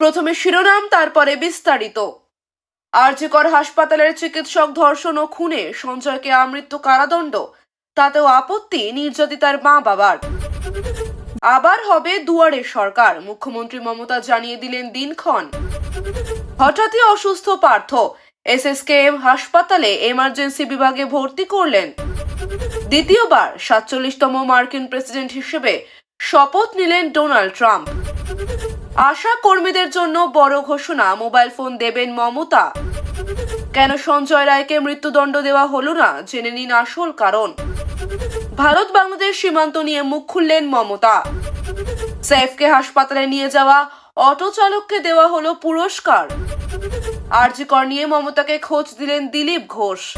প্রথমে শিরোনাম, তারপরে বিস্তারিত। আরজিকর হাসপাতালের চিকিৎসক ধর্ষণ ও খুনে সঞ্জয়কে আমৃত্যু কারাদণ্ড, তাতেও আপত্তি নির্যাতিতার মা বাবার। আবার হবে দুয়ারে সরকার, মুখ্যমন্ত্রী মমতা জানিয়ে দিলেন দিনক্ষণ। হঠাৎই অসুস্থ পার্থ এস এস এসএসকেএম হাসপাতালে এমার্জেন্সি বিভাগে ভর্তি করলেন। দ্বিতীয়বার সাতচল্লিশতম মার্কিন প্রেসিডেন্ট হিসেবে শপথ নিলেন ডোনাল্ড ট্রাম্প। আশা কর্মীদের জন্য বড় ঘোষণা, মোবাইল ফোন দেবেন মমতা। কেন সঞ্জয় রায়কে মৃত্যুদণ্ড দেওয়া হলো না? জেনে নিন আসল কারণ। ভারত বাংলাদেশ সীমান্ত নিয়ে মুখ খুললেন মমতা। সেফকে হাসপাতালে নিয়ে যাওয়া, অটো চালককে দেওয়া হলো পুরস্কার। আরজিকর নিয়ে মমতাকে খোঁজ দিলেন দিলীপ ঘোষ।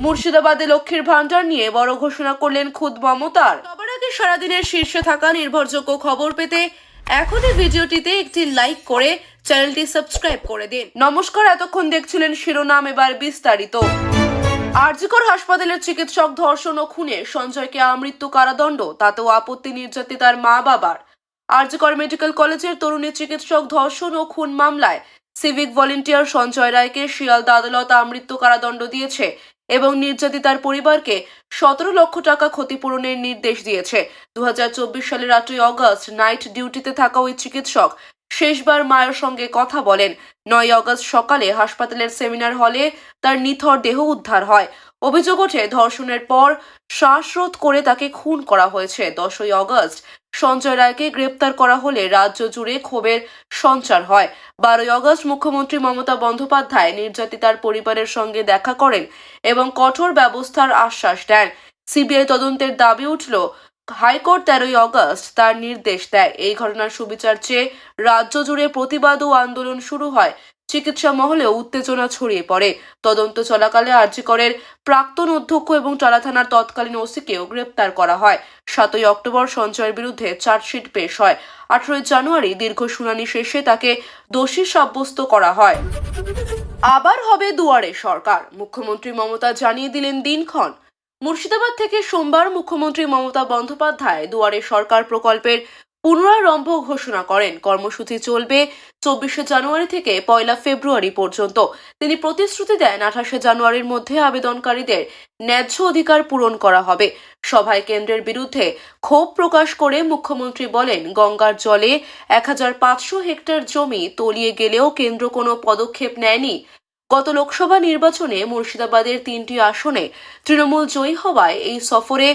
মুর্শিদাবাদে লক্ষ্মীর ভান্ডার নিয়ে বড় ঘোষণা করলেন খুদ মমতার। সবার আগে সারাদিনের শীর্ষে থাকা নির্ভরযোগ্য খবর পেতে এখনই ভিডিওটিতে একটি লাইক করে চ্যানেলটি সাবস্ক্রাইব করে দিন। নমস্কার, এতক্ষণ দেখছিলেন শিরোনাম, এবার বিস্তারিত। আরজিকর হাসপাতালের চিকিৎসক ধর্ষণ ও খুনে সঞ্জয়কে আমৃত্যু কারাদণ্ড, তাতেও আপত্তি নির্যাতিতার মা বাবার। আরজিকর মেডিকেল কলেজের তরুণী চিকিৎসক ধর্ষণ ও খুন মামলায় সিভিক ভলেন্টিয়ার সঞ্জয় রায়কে শিয়ালদা আদালত আমৃত্যু কারাদণ্ড দিয়েছে। এবং নির্যাতিতার পরিবারকে সতেরো লক্ষ টাকা ক্ষতিপূরণের নির্দেশ দিয়েছে। দু হাজার চব্বিশ সালের আটই অগস্ট নাইট ডিউটিতে থাকা ওই চিকিৎসক শেষবার মায়ের সঙ্গে কথা বলেন। নয় অগস্ট সকালে হাসপাতালের সেমিনার হলে তার নিথর দেহ উদ্ধার হয়। অভিযোগ ওঠে ধর্ষণের পর শ্বাসরোধ করে তাকে খুন করা হয়েছে। দশই অগস্ট সঞ্জয় রায়কে গ্রেপ্তার করা হলে রাজ্য জুড়ে ক্ষোভের সঞ্চার হয়। বারোই অগস্ট মুখ্যমন্ত্রী মমতা বন্দ্যোপাধ্যায় নির্যাতিতার পরিবারের সঙ্গে দেখা করেন এবং কঠোর ব্যবস্থার আশ্বাস দেন। সিবিআই তদন্তের দাবি উঠল, হাইকোর্ট তেরোই অগস্ট তার নির্দেশ দেয়। এই ঘটনার সুবিচার চেয়ে রাজ্য জুড়ে প্রতিবাদ ও আন্দোলন শুরু হয় চিকিৎসা মহলে উত্তেজনা ছড়িয়ে পড়ে। তদন্ত চলাকালে আরজিকরের প্রাক্তন অধ্যক্ষ এবং টালা থানার তৎকালীন ওসিকেও গ্রেপ্তার করা হয়। সাতই অক্টোবর সঞ্চয়ের বিরুদ্ধে চার্জশিট পেশ হয়। আঠারোই জানুয়ারি দীর্ঘ শুনানি শেষে তাকে দোষী সাব্যস্ত করা হয়। আবার হবে দুয়ারে সরকার। মুখ্যমন্ত্রী মমতা জানিয়ে দিলেন দিনক্ষণ। মুর্শিদাবাদ থেকে সোমবার মুখ্যমন্ত্রী মমতা বন্দ্যোপাধ্যায় দুয়ারে সরকার প্রকল্পের পুনরারম্ভ ঘোষণা করেন। কর্মসূচি চলবে চব্বিশে জানুয়ারি থেকে পয়লা ফেব্রুয়ারি পর্যন্ত। তিনি প্রতিশ্রুতি দেন আঠাশে জানুয়ারির মধ্যে আবেদনকারীদের ন্যায্য অধিকার পূরণ করা হবে। সভায় কেন্দ্রের বিরুদ্ধে ক্ষোভ প্রকাশ করে মুখ্যমন্ত্রী বলেন, গঙ্গার জলে এক হাজার পাঁচশো হেক্টর জমি তলিয়ে গেলেও কেন্দ্র কোনো পদক্ষেপ নেয়নি। গত লোকসভা নির্বাচনে মুর্শিদাবাদের তিনটি আসনে তৃণমূল জয়ী হওয়ায় এই সফরে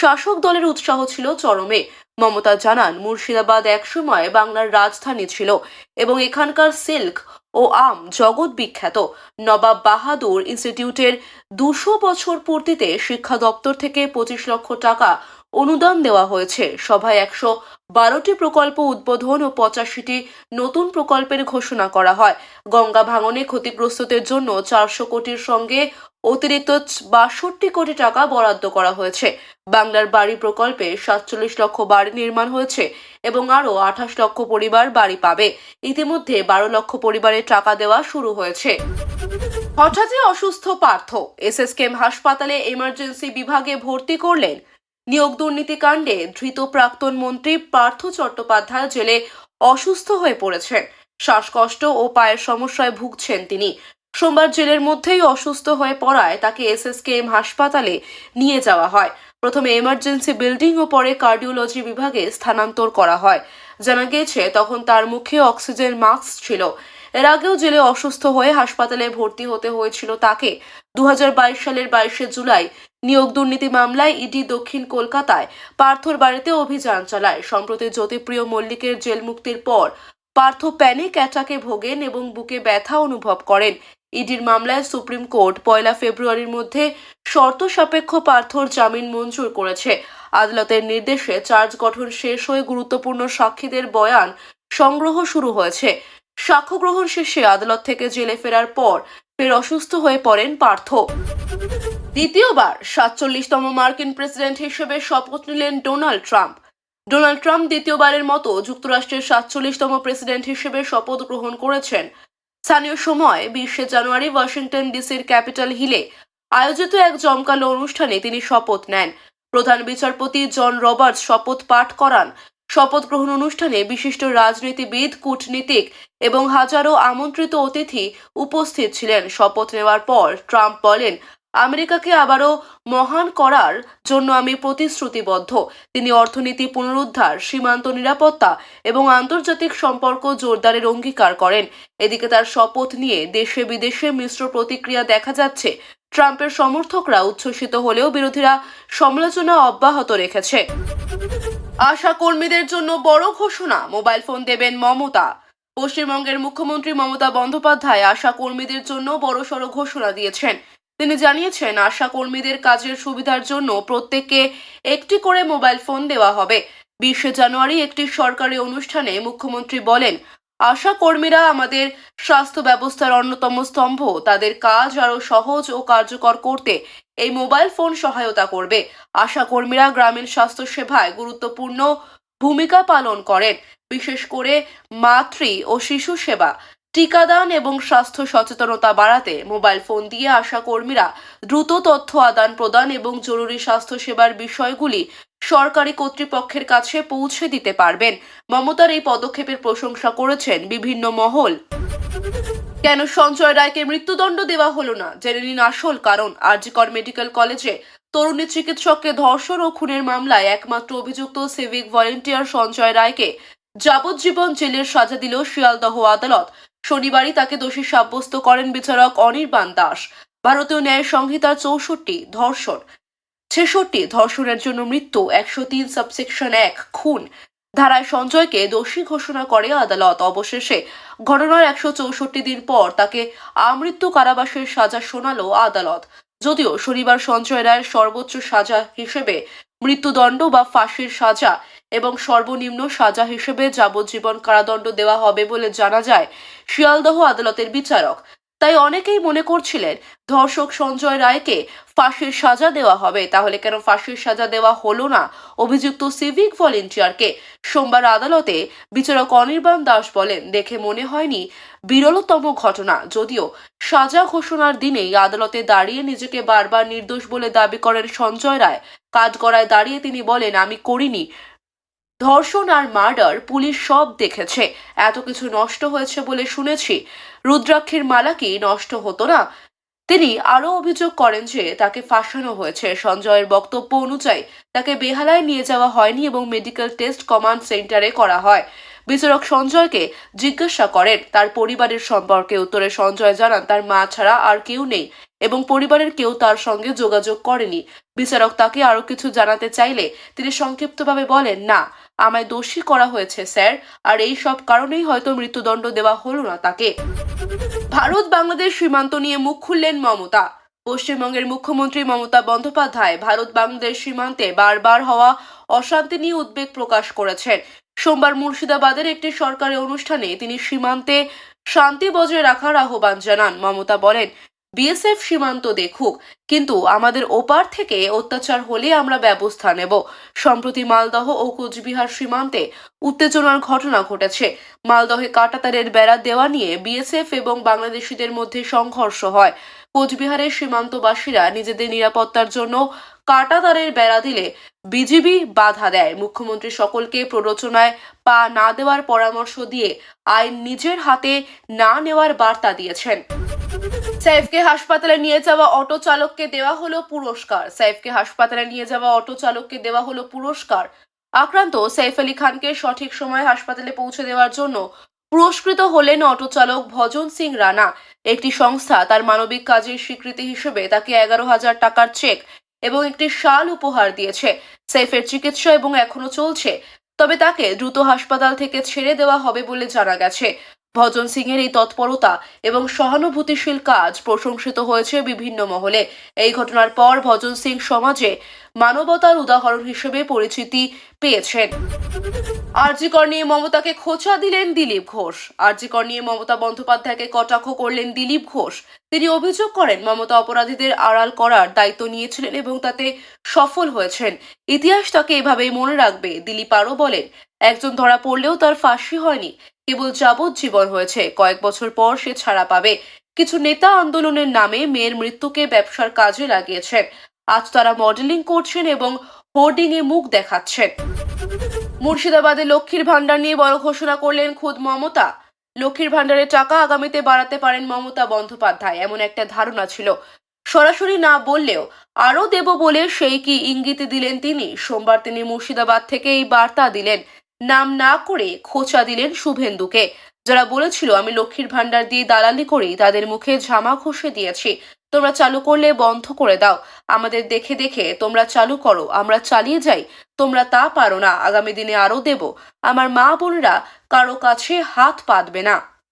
শাসক দলের উৎসাহ ছিল চরমে। মমতা জানান, মুর্শিদাবাদ একসময় বাংলার রাজধানী ছিল এবং এখানকার সিল্ক ও আম জগৎ বিখ্যাত। নবাব বাহাদুর ইনস্টিটিউটের দুশো বছর পূর্তিতে শিক্ষা দপ্তর থেকে পঁচিশ লক্ষ টাকা অনুদান দেওয়া হয়েছে। সভায় একশো বারোটি প্রকল্প উদ্বোধন ও পঁচাশিটি নতুন প্রকল্পের ঘোষণা করা হয়। গঙ্গা ভাঙনে ক্ষতিগ্রস্তদের জন্য চারশো কোটির সঙ্গে অতিরিক্ত বাষট্টি কোটি টাকা বরাদ্দ করা হয়েছে। বাংলার বাড়ি প্রকল্পে সাতচল্লিশ লক্ষ বাড়ি নির্মাণ হয়েছে এবং আরও আঠাশ লক্ষ পরিবার বাড়ি পাবে। ইতিমধ্যে বারো লক্ষ পরিবারের টাকা দেওয়া শুরু হয়েছে। হঠাৎই অসুস্থ পার্থ এসএসকেএম হাসপাতালে এমার্জেন্সি বিভাগে ভর্তি করলেন। নিয়োগ দুর্নীতি কাণ্ডে ধৃত প্রাক্তন মন্ত্রী পার্থ চট্টোপাধ্যায় জেলে অসুস্থ হয়ে পড়েছেন। শ্বাসকষ্ট ও পায়ের সমস্যায় ভুগছেন তিনি। সোমবার জেলের মধ্যেই অসুস্থ হয়ে পড়ায় তাকে এসএসকেএম হাসপাতালে নিয়ে যাওয়া হয়। প্রথমে এমার্জেন্সি বিল্ডিং ও পরে কার্ডিওলজি বিভাগে স্থানান্তর করা হয়। জানা গিয়েছে, তখন তার মুখে অক্সিজেন মাস্ক ছিল। এর আগেও জেলে অসুস্থ হয়ে হাসপাতালে ভর্তি হতে হয়েছিল তাকে। দু হাজার বাইশ সালের বাইশে জুলাই নিয়োগ দুর্নীতি মামলায় ইডি দক্ষিণ কলকাতায় পার্থর বাড়িতে অভিযান চালায়। সম্প্রতি জ্যোতিপ্রিয় মল্লিকের জেল মুক্তির পর পার্থ প্যানিক অ্যাটাকে ভোগেন এবং বুকে ব্যথা অনুভব করেন। ইডির মামলায় সুপ্রিম কোর্ট পয়লা ফেব্রুয়ারির মধ্যে শর্ত সাপেক্ষ পার্থর জামিন মঞ্জুর করেছে। আদালতের নির্দেশে চার্জ গঠন শেষ হয়ে গুরুত্বপূর্ণ সাক্ষীদের বয়ান সংগ্রহ শুরু হয়েছে। সাক্ষ্য গ্রহণ শেষে আদালত থেকে জেলে ফেরার পর ফের অসুস্থ হয়ে পড়েন পার্থ। দ্বিতীয়বার সাতচল্লিশতম মার্কিন প্রেসিডেন্ট হিসেবে শপথ নিলেন ডোনাল্ড ট্রাম্প। ডোনাল্ড ট্রাম্প দ্বিতীয়বারের মতো যুক্তরাষ্ট্রের সাতচল্লিশতম প্রেসিডেন্ট হিসেবে শপথ গ্রহণ করেছেন। স্থানীয় সময় বিশে জানুয়ারি ওয়াশিংটন ডিসির ক্যাপিটাল হিলে আয়োজিত এক জমকালো অনুষ্ঠানে তিনি শপথ নেন। প্রধান বিচারপতি জন রবার্টস শপথ পাঠ করান। শপথ গ্রহণ অনুষ্ঠানে বিশিষ্ট রাজনীতিবিদ, কূটনীতিক এবং হাজারো আমন্ত্রিত অতিথি উপস্থিত ছিলেন। শপথ নেওয়ার পর ট্রাম্প বলেন আমেরিকাকে আবারও মহান করার জন্য আমি প্রতিশ্রুতিবদ্ধ। তিনি অর্থনীতি পুনরুদ্ধার, সীমান্ত নিরাপত্তা এবং আন্তর্জাতিক সম্পর্ক জোরদারের অঙ্গীকার করেন। এদিকে তার শপথ নিয়ে দেশে বিদেশে মিশ্র প্রতিক্রিয়া দেখা যাচ্ছে। ট্রাম্পের সমর্থকরা উচ্ছ্বসিত হলেও বিরোধীরা সমালোচনা অব্যাহত রেখেছে। আশা কর্মীদের জন্য বড় ঘোষণা, মোবাইল ফোন দেবেন মমতা। পশ্চিমবঙ্গের মুখ্যমন্ত্রী মমতা বন্দ্যোপাধ্যায় আশা কর্মীদের জন্য বড়সড় ঘোষণা দিয়েছেন। তিনি জানিয়েছেন, আশা কর্মীদের কাজের সুবিধার জন্য প্রত্যেককে একটি করে মোবাইল ফোন দেওয়া হবে। বিশে জানুয়ারি একটি সরকারি অনুষ্ঠানে মুখ্যমন্ত্রী বলেন, আশা কর্মীরা আমাদের স্বাস্থ্য ব্যবস্থার অন্যতম স্তম্ভ। তাদের কাজ আরও সহজ ও কার্যকর করতে এই মোবাইল ফোন সহায়তা করবে। আশা কর্মীরা গ্রামীণ স্বাস্থ্য সেবায় গুরুত্বপূর্ণ ভূমিকা পালন করেন। বিশেষ করে মাতৃ ও শিশু সেবা। টিকাদান এবং স্বাস্থ্য সচেতনতা বাড়াতে মোবাইল ফোন দিয়ে আশা কর্মীরা দ্রুত তথ্য আদান প্রদান এবং জরুরি স্বাস্থ্য সেবার বিষয়গুলি সরকারি কর্তৃপক্ষের কাছে পৌঁছে দিতে পারবেন। মমতার এই পদক্ষেপের প্রশংসা করেছেন বিভিন্ন মহল। কেন সঞ্জয় রায়কে মৃত্যুদণ্ড দেওয়া হলো না? জেনে নিন আসল কারণ। আরজিকর মেডিকেল কলেজে তরুণী চিকিৎসককে ধর্ষণ ও খুনের মামলায় একমাত্র অভিযুক্ত সিভিক ভলেন্টিয়ার সঞ্জয় রায়কে যাবজ্জীবন জেলের সাজা দিল শিয়ালদহ আদালত। শনিবারই তাকে দোষী সাব্যস্ত করেন বিচারক অনির্বাণ দাস। ভারতীয় ন্যায় সংহিতার চৌষট্টি ধর্ষণ। ছেষট্টি ধর্ষণের জন্য মৃত্যু একশো তিন সাবসেকশন এক খুন। ধারায় সঞ্জয়কে দোষী ঘোষণা করে আদালত। অবশেষে ঘটনার একশো চৌষট্টি দিন পর তাকে আমৃত্যু কারাবাসের সাজা শোনালো আদালত। যদিও শনিবার সঞ্জয় রায়ের সর্বোচ্চ সাজা হিসেবে মৃত্যুদণ্ড বা ফাঁসির সাজা এবং সর্বনিম্ন সাজা হিসেবে যাবজ্জীবন কারাদণ্ড দেওয়া হবে বলে জানা যায় শিয়ালদহ আদালতের বিচারক। তাই অনেকেই মনে করছিলেন, ধর্ষক সঞ্জয় রায়কে ফাঁসির সাজা দেওয়া হবে। তাহলে কেন ফাঁসির সাজা দেওয়া হলো না? অভিযুক্ত সিভিক ভলেন্টিয়ারকে সোমবার আদালতে বিচারক অনির্বাণ দাস বলেন, দেখে মনে হয়নি বিরলতম ঘটনা। যদিও সাজা ঘোষণার দিনেই আদালতে দাঁড়িয়ে নিজেকে বারবার নির্দোষ বলে দাবি করেন সঞ্জয় রায়। কাজ করায় দাঁড়িয়ে তিনি বলেন, আমি করিনি। ধর্ষণ আর মার্ডার পুলিশ সব দেখেছে। এত কিছু নষ্ট হয়েছে বলে শুনেছি। রুদ্রাক্ষের মালা কি নষ্ট হতো না? তিনি আরও অভিযোগ করেন যে তাকে ফাঁসানো হয়েছে। সঞ্জয়ের বক্তব্য অনুযায়ী তাকে বেহালায় নিয়ে যাওয়া হয়নি এবং মেডিকেল টেস্ট কমান্ড সেন্টারে করা হয়। বিচারক সঞ্জয়কে জিজ্ঞাসা করেন, তার পরিবারের সম্পর্কে। উত্তরে সঞ্জয় জানান, তার মা ছাড়া আর কেউ নেই। এবং পরিবারের কেউ তার সঙ্গে যোগাযোগ করেনি। বিচারক তাকে আরও কিছু জানাতে চাইলে তিনি সংক্ষিপ্তভাবে বলেন, না, আমায় দোষী করা হয়েছে, স্যার, আর এই সব কারণেই হয়তো মৃত্যুদণ্ড দেওয়া হলো না তাকে। ভারত বাংলাদেশ সীমান্ত নিয়ে মুখ খুললেন মমতা। পশ্চিমবঙ্গের মুখ্যমন্ত্রী মমতা বন্দ্যোপাধ্যায় ভারত বাংলাদেশ সীমান্তে বারবার হওয়া অশান্তি নিয়ে উদ্বেগ প্রকাশ করেছেন। সোমবার মুর্শিদাবাদের একটি সরকারি অনুষ্ঠানে তিনি সীমান্তে শান্তি বজায় রাখার আহ্বান জানান। মমতা বলেন বিএসএফ সীমান্ত দেখুক, কিন্তু আমাদের ওপার থেকে অত্যাচার হলে আমরা ব্যবস্থা নেব। সম্প্রতি মালদহ ও কোচবিহার সীমান্তে উত্তেজনার ঘটনা ঘটেছে। মালদহে কাটাতারের বেড়া দেওয়া নিয়ে বিএসএফ এবং বাংলাদেশিদের মধ্যে সংঘর্ষ হয়। কোচবিহারের সীমান্তবাসীরা নিজেদের নিরাপত্তার জন্য কাটাতারের বেড়া দিলে বিজিবি বাধা দেয়। মুখ্যমন্ত্রী সকলকে প্ররোচনায় পা না দেওয়ার পরামর্শ দিয়ে আইন নিজের হাতে না নেওয়ার বার্তা দিয়েছেন। সাইফকে হাসপাতালে নিয়ে যাওয়া অটো চালককে দেওয়া হলো পুরস্কার। সাইফকে হাসপাতালে নিয়ে যাওয়া অটো চালককে দেওয়া হলো পুরস্কার। আক্রান্ত সাইফ আলী খানকে সঠিক সময়ে হাসপাতালে পৌঁছে দেওয়ার জন্য পুরস্কৃত হলেন অটো চালক ভজন সিং রানা। একটি সংস্থা তার মানবিক কাজের স্বীকৃতি হিসেবে তাকে এগারো হাজার টাকার চেক এবং একটি শাল উপহার দিয়েছে। সেফের চিকিৎসা এবং এখনও চলছে। তবে তাকে দ্রুত হাসপাতাল থেকে ছেড়ে দেওয়া হবে বলে জানা গেছে। ভজন সিং এর এই তৎপরতা এবং সহানুভূতিশীল কাজ প্রশংসিত হয়েছে বিভিন্ন মহলে। এই ঘটনার পর ভজন সিং সমাজে মানবতার উদাহরণ হিসেবে পরিচিতি পেয়েছেন। আরজিকর নিয়ে মমতাকে খোঁচা দিলেন দিলীপ ঘোষ। আরজিকর নিয়ে মমতা বন্দ্যোপাধ্যায়কে কটাক্ষ করলেন দিলীপ ঘোষ। তিনি অভিযোগ করেন, মমতা অপরাধীদের আড়াল করার দায়িত্ব নিয়েছিলেন এবং তাতে সফল হয়েছেন। ইতিহাস তাকে এভাবেই মনে রাখবে, দিলীপ আরও বলেন, একজন ধরা পড়লেও তার ফাঁসি হয়নি কেবল যাবজ্জীবন হয়েছে। কয়েক বছর পর সে ছাড়া পাবে। কিছু নেতা আন্দোলনের নামে মেয়ের মৃত্যুকে ব্যবসার কাজে লাগিয়েছেন আজ তারা মডেলিং করছেন এবং হোর্ডিং এ মুখ দেখাচ্ছেন। মুর্শিদাবাদে লক্ষ্মীর ভাণ্ডার নিয়ে বড় ঘোষণা করলেন খুদ মমতা। লক্ষ্মীর ভাণ্ডারের টাকা আগামীতে বাড়াতে পারেন মমতা বন্দ্যোপাধ্যায়, এমন একটা ধারণা ছিল। সরাসরি না বললেও আরও দেব বলে সেই কি ইঙ্গিত দিলেন তিনি। সোমবার তিনি মুর্শিদাবাদ থেকে এই বার্তা দিলেন। নাম না করে খোঁচা দিলেন শুভেন্দুকে। যারা বলেছিল, আমি লক্ষ্মীর ভাণ্ডার দিয়ে দালালি করি, তাদের মুখে ঝামা ঘষে দিয়েছি। তোমরা চালু করলে বন্ধ করে দাও। আমাদের দেখে দেখে তোমরা চালু করো, আমরা চালিয়ে যাই। তোমরা তা পারো না, আগামী দিনে আরও দেব। আমার মা বোনরা কারও কাছে হাত পাতবে না।